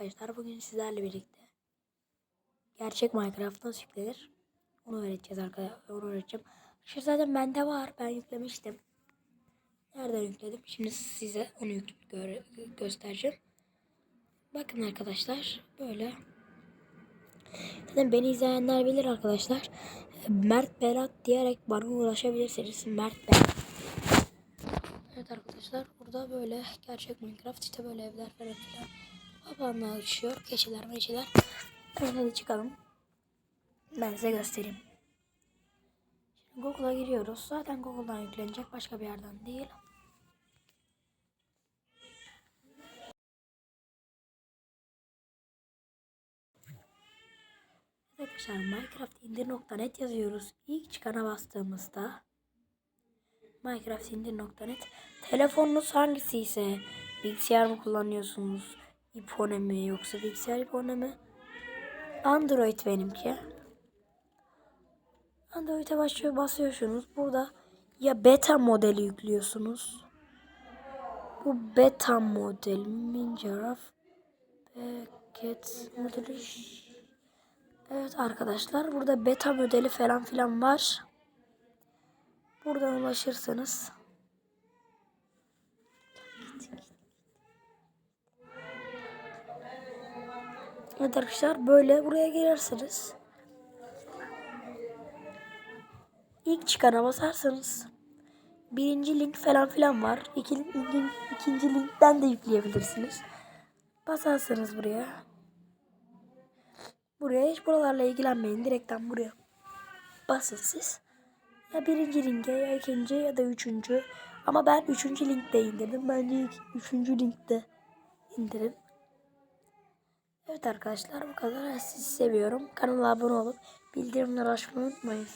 arkadaşlar. Bugün sizlerle birlikte gerçek Minecraft nasıl yüklenir? Onu öğreteceğiz arkadaşlar. Onu öğreteceğim. Şu zaten bende var. Ben yüklemiştim. Nereden yükledim? Şimdi size onu gö- göstereceğim. Bakın arkadaşlar. Böyle. Zaten beni izleyenler bilir arkadaşlar. Mert Berat diyerek bana ulaşabilirsiniz. Mert Berat. Evet arkadaşlar burada böyle gerçek Minecraft işte böyle evler falan filan. Babanla uçuyor. Keçiler meçiler. Hadi çıkalım. Ben size göstereyim. Şimdi Google'a giriyoruz. Zaten Google'dan yüklenecek başka bir yerden değil. Arkadaşlar Minecraft indir.net yazıyoruz. İlk çıkana bastığımızda Minecraft indir.net Telefonunuz hangisi ise bilgisayar mı kullanıyorsunuz? iPhone mi yoksa bilgisayar iPhone mi? Android benimki. Android'e başlıyor basıyorsunuz. Burada ya beta modeli yüklüyorsunuz. Bu beta model Minecraft Packet modeli. Evet arkadaşlar burada beta modeli falan filan var. Buradan ulaşırsanız Evet arkadaşlar böyle buraya girersiniz. İlk çıkana basarsanız birinci link falan filan var. İki, iki, ikinci linkten de yükleyebilirsiniz. Basarsanız buraya. Buraya hiç buralarla ilgilenmeyin. Direkten buraya basın siz. Ya birinci linke ya ikinci ya da üçüncü. Ama ben üçüncü linkte indirdim. Bence üçüncü linkte indirin. Evet arkadaşlar bu kadar. Sizi seviyorum. Kanala abone olup bildirimleri açmayı unutmayın.